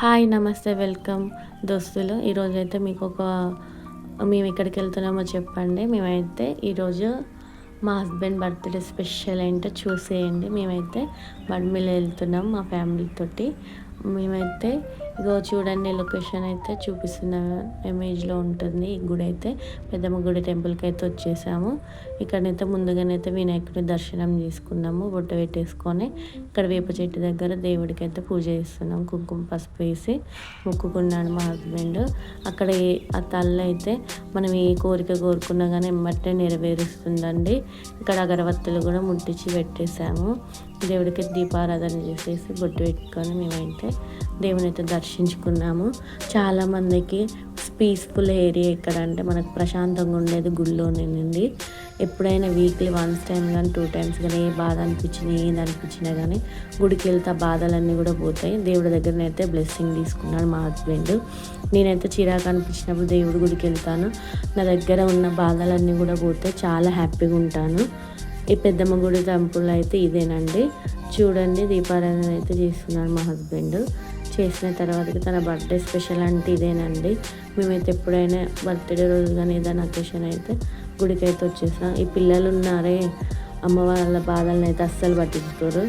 Hi నమస్తే welcome దోస్తులు. ఈరోజు అయితే మీకు ఒక మేము ఎక్కడికి వెళ్తున్నామో చెప్పండి. మేమైతే ఈరోజు మా హస్బెండ్ బర్త్డే స్పెషల్ ఏంటో చూసేయండి. మేమైతే బండ్మిల్ వెళ్తున్నాం మా ఫ్యామిలీతోటి మేమైతే ఇగో చూడండి లొకేషన్ అయితే చూపిస్తున్న ఇమేజ్లో ఉంటుంది. ఈ గుడి అయితే పెద్దమ్మ గుడి టెంపుల్కి అయితే వచ్చేసాము. ఇక్కడనైతే ముందుగానైతే వినాయకుడి దర్శనం చేసుకున్నాము బొట్ట పెట్టేసుకొని. ఇక్కడ వేప చెట్టు దగ్గర దేవుడికి అయితే పూజ చేస్తున్నాం కుంకుమ పసుపు వేసి మొక్కుకున్నాడు మా హస్బెండ్ అక్కడ ఆ తల్లి అయితే మనం ఏ కోరిక కోరుకున్నా కానీ ఎమ్మటే నెరవేరుస్తుందండి. ఇక్కడ అగరవత్తులు కూడా ముట్టించి పెట్టేశాము. దేవుడికి దీపారాధన చేసేసి బొట్టు పెట్టుకొని మేమైతే దేవుని అయితే దర్శించుకున్నాము. చాలామందికి పీస్ఫుల్ ఏరియా ఇక్కడ అంటే మనకు ప్రశాంతంగా ఉండేది గుళ్ళోనేనండి ఎప్పుడైనా వీక్లీ వన్స్ టైం కానీ టూ టైమ్స్ కానీ ఏ బాధ అనిపించినా ఏది అనిపించినా కానీ గుడికి వెళ్తే బాధలన్నీ కూడా పోతాయి. దేవుడి దగ్గరనైతే బ్లెస్సింగ్ తీసుకున్నాడు మా హస్బెండ్ నేనైతే చిరాకు అనిపించినప్పుడు దేవుడి గుడికి వెళ్తాను. నా దగ్గర ఉన్న బాధలన్నీ కూడా పోతే చాలా హ్యాపీగా ఉంటాను. ఈ పెద్దమ్మ గుడి టెంపుల్ అయితే ఇదేనండి. చూడండి దీపారాధన అయితే చేస్తున్నారు మా హస్బెండ్. చేసిన తర్వాత తన బర్త్డే స్పెషల్ అంటే ఇదేనండి. మేమైతే ఎప్పుడైనా బర్త్డే రోజు కానీ ఏదైనా అకేషన్ అయితే గుడికి అయితే వచ్చేసాం. ఈ పిల్లలు ఉన్నారే అమ్మ వాళ్ళ బాధలను అయితే అస్సలు పట్టించుకోరు.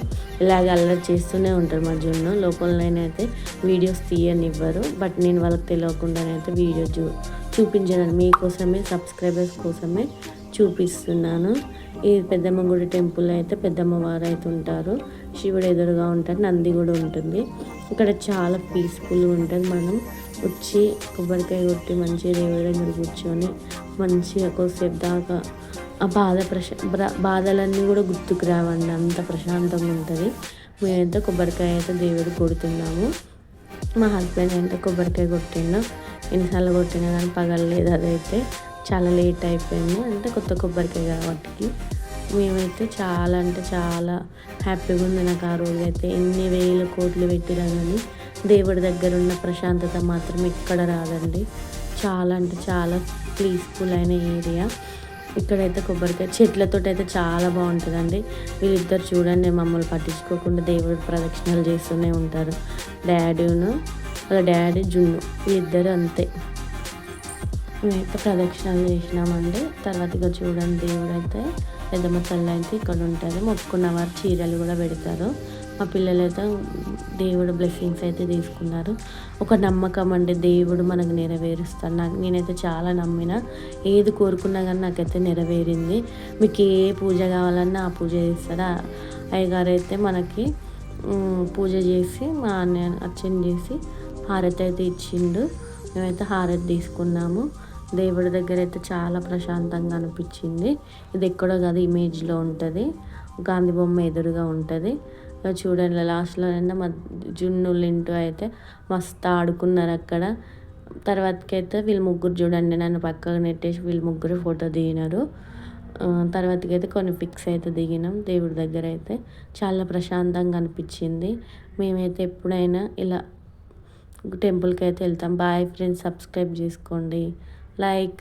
ఇలాగ అల్లరి చేస్తూనే ఉంటారు మా జున్ను. లోపలనైతే వీడియోస్ తీయనివ్వరు. బట్ నేను వాళ్ళకి తెలియకుండానైతే వీడియో చూ చూపించాను. మీకోసమే సబ్స్క్రైబర్స్ కోసమే చూపిస్తున్నాను. ఈ పెద్దమ్మ గుడి టెంపుల్ అయితే పెద్దమ్మ వారు అయితే ఉంటారు. శివుడు ఎదురుగా ఉంటారు. నంది కూడా ఉంటుంది. ఇక్కడ చాలా పీస్ఫుల్గా ఉంటుంది. మనం వచ్చి కొబ్బరికాయ కొట్టి మంచిగా దేవుడి దగ్గర కూర్చొని మంచిగా కొద్దిసేపు దాకా ఆ బాధ ప్రశా బాధలన్నీ కూడా గుర్తుకు రావండి. అంత ప్రశాంతంగా ఉంటుంది. మేమైతే కొబ్బరికాయ అయితే దేవుడు కొడుతున్నాము. మా హస్బెండ్ అయితే కొబ్బరికాయ కొట్టిండు. ఎన్నిసార్లు కొట్టినా కానీ పగలలేదు అదైతే. చాలా లేట్ అయిపోయింది. అంటే కొత్త కొబ్బరికాయ కాబట్టి. మేమైతే చాలా అంటే చాలా హ్యాపీగా ఉంది. నాకు ఆ రోజు అయితే ఎన్ని వేల కోట్లు పెట్టినా కానీ దేవుడి దగ్గర ఉన్న ప్రశాంతత మాత్రం ఎక్కడ రాదండి. చాలా అంటే చాలా పీస్ఫుల్ అయిన ఏరియా. ఇక్కడైతే కొబ్బరికాయ చెట్లతో అయితే చాలా బాగుంటుందండి. వీళ్ళిద్దరు చూడండి మమ్మల్ని పట్టించుకోకుండా దేవుడి ప్రదక్షిణలు చేస్తూనే ఉంటారు. డాడీను వాళ్ళ డాడీ జున్ను వీళ్ళిద్దరు అంతే. మేమైతే ప్రదక్షిణాలు చేసినామండి. తర్వాత ఇక చూడండి దేవుడు అయితే పెద్దమ్మ తల్లి అయితే ఇక్కడ ఉంటుంది మొక్కున్న వారు చీరలు కూడా పెడతారు. మా పిల్లలు అయితే దేవుడు బ్లెస్సింగ్స్ అయితే తీసుకున్నారు. ఒక నమ్మకం అండి. దేవుడు మనకు నెరవేరుస్తాడు. నాకు నేనైతే చాలా నమ్మిన. ఏది కోరుకున్నా కానీ నాకైతే నెరవేరింది. మీకు ఏ పూజ కావాలన్నా ఆ పూజ చేస్తాడు. అయ్యగారు అయితే మనకి పూజ చేసి మా అన్నయ్య అర్చన చేసి హారతి అయితే ఇచ్చిండు. మేమైతే హారతి తీసుకున్నాము. దేవుడి దగ్గర అయితే చాలా ప్రశాంతంగా అనిపించింది. ఇది ఎక్కడో కాదు ఇమేజ్లో ఉంటుంది. గాంధీ బొమ్మ ఎదురుగా ఉంటుంది. చూడండి లాస్ట్లో అయినా మా జున్నులు ఇంటూ అయితే మస్తు ఆడుకున్నారు అక్కడ. తర్వాతకైతే వీళ్ళు ముగ్గురు చూడండి నన్ను పక్కకు నెట్టేసి వీళ్ళు ముగ్గురు ఫోటో దిగినారు. తర్వాతకి అయితే కొన్ని పిక్స్ అయితే దిగినాం దేవుడి దగ్గర అయితే. చాలా ప్రశాంతంగా అనిపించింది. మేమైతే ఎప్పుడైనా ఇలా టెంపుల్కి అయితే వెళ్తాం. బాయ్ ఫ్రెండ్స్ సబ్స్క్రైబ్ చేసుకోండి. Like